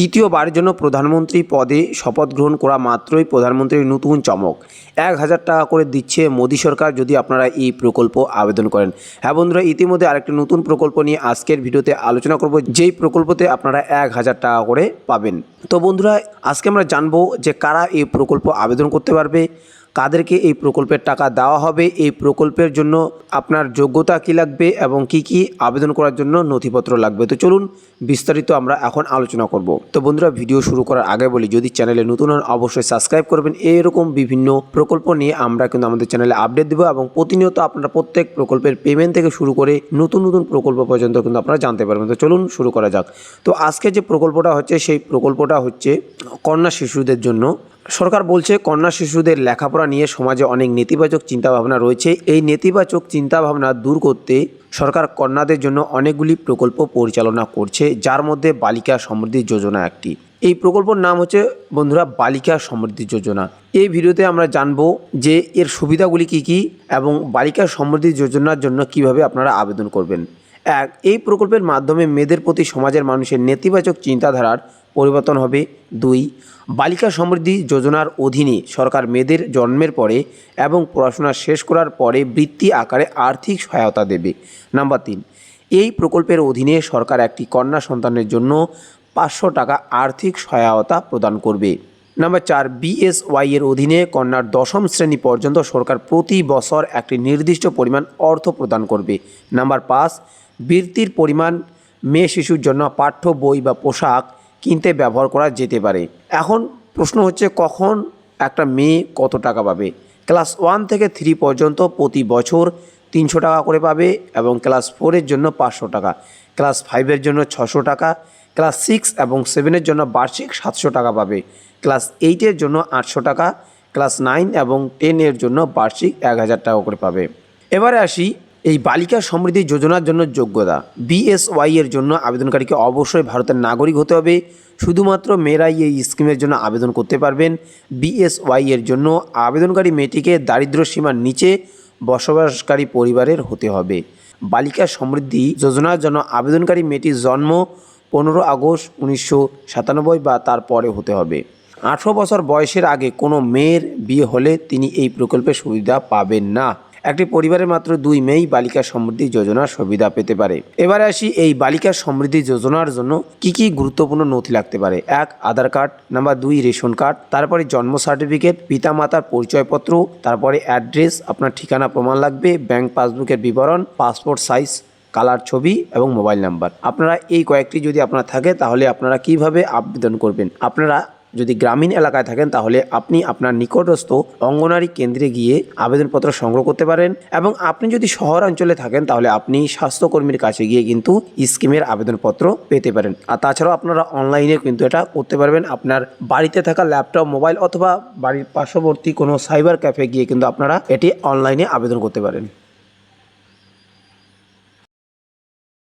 তৃতীয়বারের জন্য প্রধানমন্ত্রী পদে শপথ গ্রহণ করা মাত্রই প্রধানমন্ত্রীর নতুন চমক। এক হাজার টাকা করে দিচ্ছে মোদী সরকার যদি আপনারা এই প্রকল্প আবেদন করেন। হ্যাঁ বন্ধুরা, ইতিমধ্যে আরেকটি নতুন প্রকল্প নিয়ে আজকের ভিডিওতে আলোচনা করব। যেই প্রকল্পতে আপনারা এক হাজার টাকা করে পাবেন। তো বন্ধুরা, আজকে আমরা জানব যে কারা এই প্রকল্প আবেদন করতে পারবে। কাদেরকে এই প্রকল্পের টাকা দেওয়া হবে? এই প্রকল্পের জন্য আপনার যোগ্যতা কী লাগবে এবং কি কি আবেদন করার জন্য নথিপত্র লাগবে? তো চলুন বিস্তারিত আমরা এখন আলোচনা করব। তো বন্ধুরা, ভিডিও শুরু করার আগে বলি, যদি চ্যানেলে নতুন হন অবশ্যই সাবস্ক্রাইব করবেন। এরকম বিভিন্ন প্রকল্প নিয়ে আমরা কিন্তু আমাদের চ্যানেলে আপডেট দেবো এবং প্রতিনিয়ত আপনারা প্রত্যেক প্রকল্পের পেমেন্ট থেকে শুরু করে নতুন নতুন প্রকল্প পর্যন্ত কিন্তু আপনারা জানতে পারবেন। তো চলুন শুরু করা যাক। তো আজকে যে প্রকল্পটা হচ্ছে, সেই প্রকল্পটা হচ্ছে কন্যা শিশুদের জন্য সরকার বলছে, কন্যা শিশুদের লেখাপড়া নিয়ে সমাজে অনেক নেতিবাচক চিন্তাভাবনা রয়েছে। এই নেতিবাচক চিন্তাভাবনা দূর করতে সরকার কন্যাদের জন্য অনেকগুলি প্রকল্প পরিচালনা করছে, যার মধ্যে বালিকা সমৃদ্ধি যোজনা একটি। এই প্রকল্পর নাম হচ্ছে, বন্ধুরা, বালিকা সমৃদ্ধি যোজনা। এই ভিডিওতে আমরা জানব যে এর সুবিধাগুলি কি কি এবং বালিকা সমৃদ্ধি যোজনার জন্য কীভাবে আপনারা আবেদন করবেন। এক, এই প্রকল্পের মাধ্যমে মেয়েদের প্রতি সমাজের মানুষের নেতিবাচক চিন্তাধারার পরিবর্তন হবে। দুই, বালিকা সমৃদ্ধি যোজনার অধীনে সরকার মেয়েদের জন্মের পরে এবং পড়াশোনা শেষ করার পরে বৃত্তি আকারে আর্থিক সহায়তা দেবে। নাম্বার তিন, এই প্রকল্পের অধীনে সরকার একটি কন্যা সন্তানের জন্য পাঁচশো টাকা আর্থিক সহায়তা প্রদান করবে। নাম্বার চার বিএসওয়াই এর অধীনে কন্যার দশম শ্রেণি পর্যন্ত সরকার প্রতি বছর একটি নির্দিষ্ট পরিমাণ অর্থ প্রদান করবে। নাম্বার পাঁচ, বৃত্তির পরিমাণ মেয়ে শিশুর জন্য পাঠ্য, বই বা পোশাক কিনতে ব্যবহার করা যেতে পারে। এখন প্রশ্ন হচ্ছে, কখন একটা মেয়ে কত টাকা পাবে? ক্লাস ওয়ান থেকে থ্রি পর্যন্ত প্রতি বছর তিনশো টাকা করে পাবে এবং ক্লাস ফোরের জন্য পাঁচশো টাকা। ক্লাস ফাইভের জন্য ছশো টাকা, ক্লাস সিক্স এবং সেভেনের জন্য বার্ষিক সাতশো টাকা পাবে। ক্লাস এইটের জন্য আটশো টাকা, ক্লাস নাইন এবং টেনের জন্য বার্ষিক এক হাজার টাকা করে পাবে। এবারে আসি এই বালিকা সমৃদ্ধি যোজনার জন্য যোগ্যতা। বিএসওয়াই এর জন্য আবেদনকারীকে অবশ্যই ভারতের নাগরিক হতে হবে। শুধুমাত্র মেয়েরাই এই স্কিমের জন্য আবেদন করতে পারবেন। বিএসওয়াই এর জন্য আবেদনকারী মেয়েটিকে দারিদ্র্য সীমার নিচে বসবাসকারী পরিবারের হতে হবে। বালিকা সমৃদ্ধি যোজনার জন্য আবেদনকারী মেয়েটির জন্ম পনেরো আগস্ট উনিশশো সাতানব্বই বা তার পরে হতে হবে। আঠেরো বছর বয়সের আগে কোনো মেয়ের বিয়ে হলে তিনি এই প্রকল্পের সুবিধা পাবেন না। একটি পরিবারের মাত্র দুই মেয়েই বালিকা সমৃদ্ধি যোজনার সুবিধা পেতে পারে। এবারে আসি এই বালিকা সমৃদ্ধি যোজনার জন্য কি কি গুরুত্বপূর্ণ নথি লাগতে পারে? এক, আধার কার্ড, নাম্বার দুই, রেশন কার্ড, তারপরে জন্ম সার্টিফিকেট পিতা পিতামাতার পরিচয়পত্র, তারপরে অ্যাড্রেস, আপনার ঠিকানা, প্রমাণ লাগবে, ব্যাংক পাসবুকের বিবরণ, পাসপোর্ট সাইজ, কালার ছবি এবং মোবাইল নাম্বার। আপনারা এই কয়েকটি যদি আপনার থাকে, তাহলে আপনারা কীভাবে আবেদন করবেন? আপনারা যদি গ্রামীণ এলাকায় থাকেন, তাহলে আপনি আপনার নিকটস্থ অঙ্গনারী কেন্দ্রে গিয়ে আবেদনপত্র সংগ্রহ করতে পারেন এবং আপনি যদি শহরাঞ্চলে থাকেন, তাহলে আপনি স্বাস্থ্যকর্মীর কাছে গিয়ে কিন্তু স্কিমের আবেদনপত্র পেতে পারেন। আর তাছাড়াও আপনারা অনলাইনে কিন্তু এটা করতে পারবেন। আপনার বাড়িতে থাকা ল্যাপটপ, মোবাইল অথবা বাড়ির পার্শ্ববর্তী কোনো সাইবার ক্যাফে গিয়ে কিন্তু আপনারা এটি অনলাইনে আবেদন করতে পারেন।